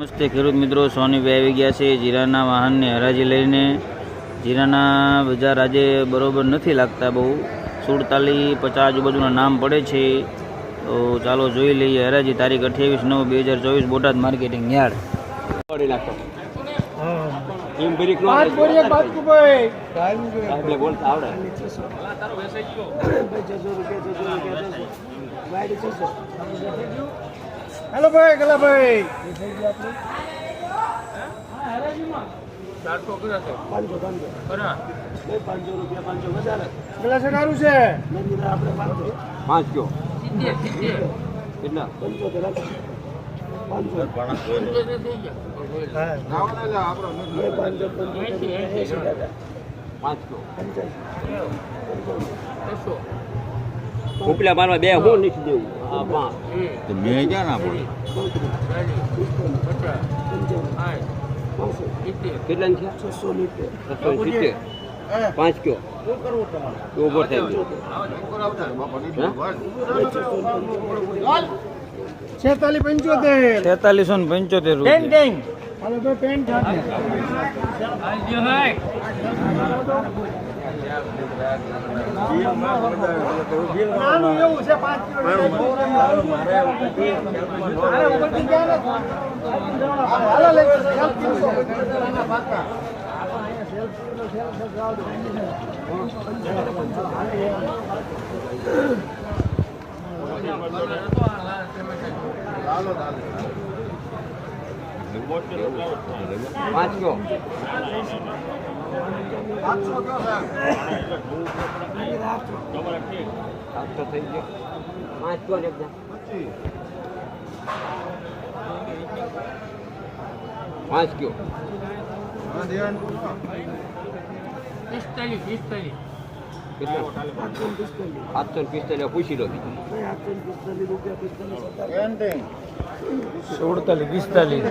નમસ્તે ખેડૂત મિત્રો સોની સોનીભાઈ આવી ગયા છે. જીરાના વાહનની હરાજી લઈને જીરાના બજાર આજે બરોબર નથી લાગતા બહુ. સુડતાલીસ પચાસ આજુબાજુના નામ પડે છે. તો ચાલો જોઈ લઈએ. હરાજી તારીખ અઠ્યાવીસ નવ બે હજાર ચોવીસ બોટાદ માર્કેટિંગ યાર્ડ. તોડી નાખો એમ બ્રેક ચારસો પાંચ બોરીએ પાંચસો. એટલે બોલતા પાંચસો હેલો ભાઈ ગલાભાઈ ગલા સગારું છે પાંચ કયો કેટલા પાંચ કયો ઉપલા મારવા બે હું નીચે દેવું. તો મેં ક્યાં ના પડે કેટલા ને છસો સિત્તેર. પાંચ કયો? તો ઊભો થાય ગયો. છેતાલીસ પંચોતેર. તેતાલીસો ને પંચોતેર રૂપિયા હાલો તો ક્યાં નથી? હાલો. પાંચ કયો સાતસો થઈ ગયો. પાંચ કયો ને પાંચ કયો કેટલા? સાતસો ને પિસ્તાલીસ. પૂછી લો. બીજું સુડતાલીસ પિસ્તાલીસ.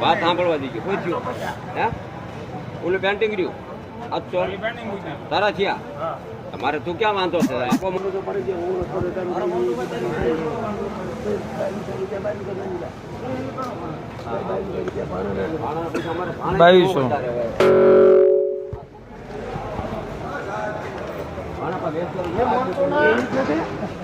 વાત સાંભળવા દીધી. પૂછ્યું હે? ઓલું પેન્ટિંગ રહ્યું આજ તો તારા થયા? મારે તું ક્યાં વાંધો છે? આપો મને તો પડી બાવીસો. બાવીસો.